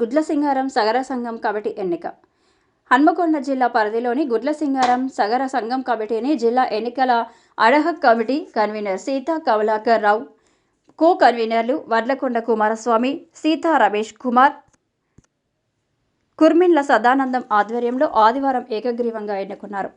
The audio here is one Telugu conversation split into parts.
గుడ్లసింగారం సగర సంఘం కమిటీ ఎన్నిక. హన్మకొండ జిల్లా పరిధిలోని గుడ్లసింగారం సగర సంఘం కమిటీని జిల్లా ఎన్నికల ad hoc committee convener Sita Kamalakar Rao co కన్వీనర్లు వడ్లకొండ కుమారస్వామి సీతా రమేష్ కుమార్ కుర్మిన్ల సదానందం ఆధ్వర్యంలో ఆదివారం ఏకగ్రీవంగా ఎన్నుకున్నారు.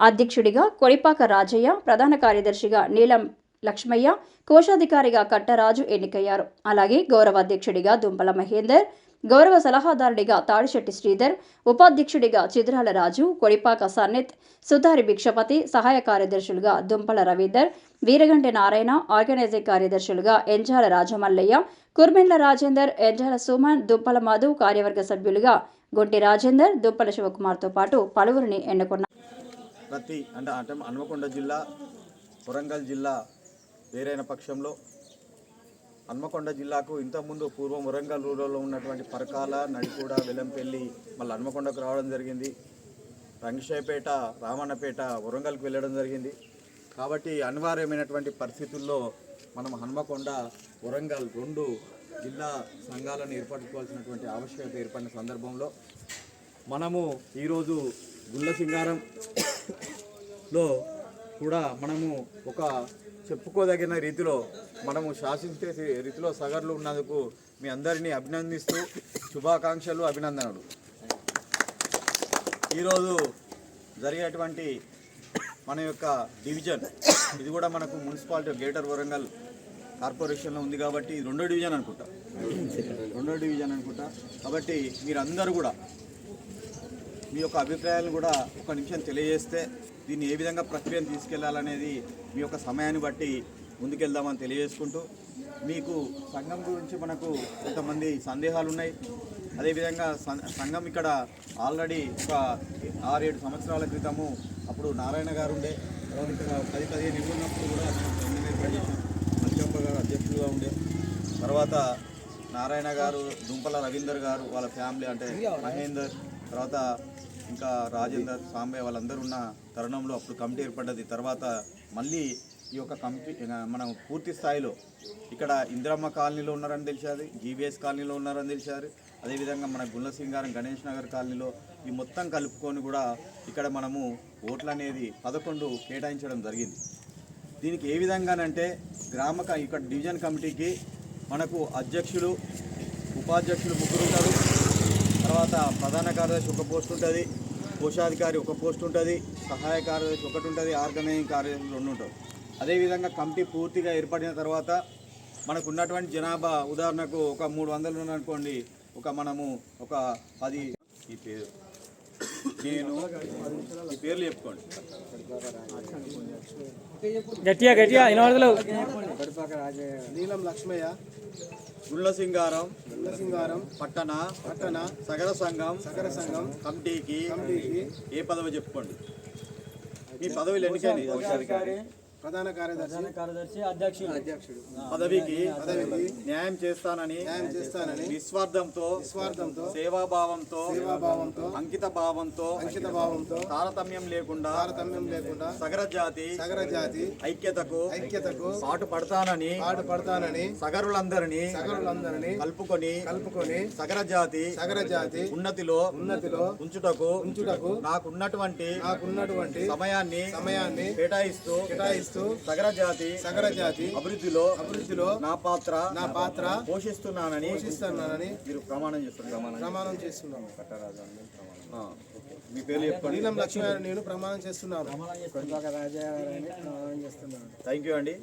అధ్యక్షుడిగా కొడిపాక రాజయ్య ప్రధాన కార్యదర్శిగా నీలం లక్ష్మయ్య కోశాధికారిగా కట్టరాజు ఎన్నికయ్యారు. అలాగే గౌరవ అధ్యక్షుడిగా దుంపల మహేందర్ గౌరవ సలహాదారుడిగా తాడిశెట్టి శ్రీధర్ ఉపాధ్యక్షుడిగా చిద్రాల రాజు కొడిపాక సన్నిత్ సుధారి భిక్షపతి సహాయ కార్యదర్శులుగా దుంపల రవీధర్ వీరగంటి నారాయణ ఆర్గనైజింగ్ కార్యదర్శులుగా ఎంజాల రాజమల్లయ్య కుర్మిండ్ల రాజేందర్ ఎంజాల సుమన్ దుంపల మధు కార్యవర్గ సభ్యులుగా గొంటి రాజేందర్ దుంపల శివకుమార్తో పాటు పలువురిని ఎన్నుకున్నారు ప్రతి అంటే అంటే హన్మకొండ జిల్లా వరంగల్ జిల్లా వేరైన పక్షంలో హన్మకొండ జిల్లాకు ఇంతకుముందు పూర్వం వరంగల్ రూరల్లో ఉన్నటువంటి పరకాల నడికూడ వెలంపెల్లి మళ్ళీ హన్మకొండకు రావడం జరిగింది. రంగశాయపేట రామన్నపేట వరంగల్కి వెళ్ళడం జరిగింది. కాబట్టి అనివార్యమైనటువంటి పరిస్థితుల్లో మనం హన్మకొండ వరంగల్ రెండు జిల్లా సంఘాలను ఏర్పరచుకోవాల్సినటువంటి ఆవశ్యకత ఏర్పడిన సందర్భంలో మనము ఈరోజు గుళ్ళ సింగారంలో కూడా మనము ఒక చెప్పుకోదగిన రీతిలో మనము శాసించే రీతిలో సగర్లు ఉన్నందుకు మీ అందరినీ అభినందిస్తూ శుభాకాంక్షలు అభినందనలు. ఈరోజు జరిగేటువంటి మన యొక్క డివిజన్ ఇది కూడా మనకు మున్సిపాలిటీ గ్రేటర్ వరంగల్ కార్పొరేషన్లో ఉంది కాబట్టి ఇది రెండో డివిజన్ అనుకుంటా. రెండో డివిజన్ అనుకుంటా. కాబట్టి మీరందరూ కూడా మీ యొక్క అభిప్రాయాలను కూడా ఒక నిమిషం తెలియజేస్తే దీన్ని ఏ విధంగా ప్రక్రియను తీసుకెళ్ళాలనేది మీ యొక్క సమయాన్ని బట్టి ముందుకెళ్దామని తెలియజేసుకుంటూ మీకు సంఘం గురించి మనకు కొంతమంది సందేహాలు ఉన్నాయి అదేవిధంగా సం- సంఘం ఇక్కడ ఆల్రెడీ ఒక ఆరేడు సంవత్సరాల క్రితము అప్పుడు నారాయణ గారు ఉండే. ఇక్కడ పది పదిహేను ఇళ్ళు ఉన్నప్పుడు కూడా మనం గారు అధ్యక్షులుగా ఉండే. తర్వాత నారాయణ గారు దుంపల రవీందర్ గారు వాళ్ళ ఫ్యామిలీ అంటే మహేందర్ తర్వాత ఇంకా రాజేందర్ సాంబే వాళ్ళందరూ ఉన్న తరుణంలో అప్పుడు కమిటీ ఏర్పడ్డది. తర్వాత మళ్ళీ ఈ యొక్క కమిటీ మనం పూర్తి స్థాయిలో ఇక్కడ ఇందిరమ్మ కాలనీలో ఉన్నారని తెలిసారు జీవీఎస్ కాలనీలో ఉన్నారని తెలిసారు అదేవిధంగా మన గుల్ల సింగారం గణేష్ నగర్ కాలనీలో ఈ మొత్తం కలుపుకొని కూడా ఇక్కడ మనము ఓట్లు అనేది పదకొండు కేటాయించడం జరిగింది. దీనికి ఏ విధంగానంటే గ్రామ ఇక్కడ డివిజన్ కమిటీకి మనకు అధ్యక్షులు ఉపాధ్యక్షులు ముగ్గురు ఉంటారు తర్వాత ప్రధాన కార్యదర్శి ఒక పోస్ట్ ఉంటుంది కోశాధికారి ఒక పోస్ట్ ఉంటుంది సహాయ కార్యదర్శి ఒకటి ఉంటుంది ఆర్గనైజింగ్ కార్యదర్శి రెండు ఉంటారు అదేవిధంగా కమిటీ పూర్తిగా ఏర్పడిన తర్వాత మనకు ఉన్నటువంటి జనాభా ఉదాహరణకు ఒక మూడు వందలు ఉన్ననుకోండి ఒక మనము ఒక పది ఈ పేరు. నేను ఈ పేర్లు చెప్పుకోండి. గట్టిగా గట్టిగా నీలం లక్ష్మయ్య. గుళ్ళ సింగారం సింగారం పట్టణ పట్టణ సగర సంఘం సకర సంఘం కమిటీకి కమిటీకి ఏ పదవి చెప్పుకోండి? మీ పదవిలు ఎన్నికైనాయి? ప్రధాన కార్యదర్శి? కార్యదర్శి అధ్యక్షుడు. అధ్యక్షుడు. పదవికి పదవికి న్యాయం చేస్తానని న్యాయం చేస్తానని నిస్వార్థంతో నిస్వార్థంతో సేవాభావంతో సేవాభావంతో అంకిత భావంతో అంకిత భావంతో తారతమ్యం లేకుండా తారతమ్యం లేకుండా సగర జాతి సగర జాతి ఐక్యతకు ఐక్యతకు పాటు పడతానని పాటు పడతానని సగరులందరినీ సగరులందరినీ కలుపుకొని కలుపుకొని సగర జాతి సగర జాతి ఉన్నతిలో ఉన్నతిలో ఉంచుటకు ఉంచుటకు నాకున్నటువంటి నాకున్నటువంటి సమయాన్ని సమయాన్ని కేటాయిస్తూ కేటాయిస్తూ సగర జాతి సగర జాతి అభివృద్ధిలో అభివృద్ధిలో నా పాత్ర నా పాత్ర పోషిస్తున్నానని పోషిస్తున్నానని మీరు ప్రమాణం చేస్తారు ప్రమాణం ప్రమాణం చేస్తున్నాను. ఆ, మీ పేరు చెప్పండి. నీలం లక్ష్మయ్య నేను ప్రమాణం చేస్తున్నాను. థ్యాంక్ యూ అండి.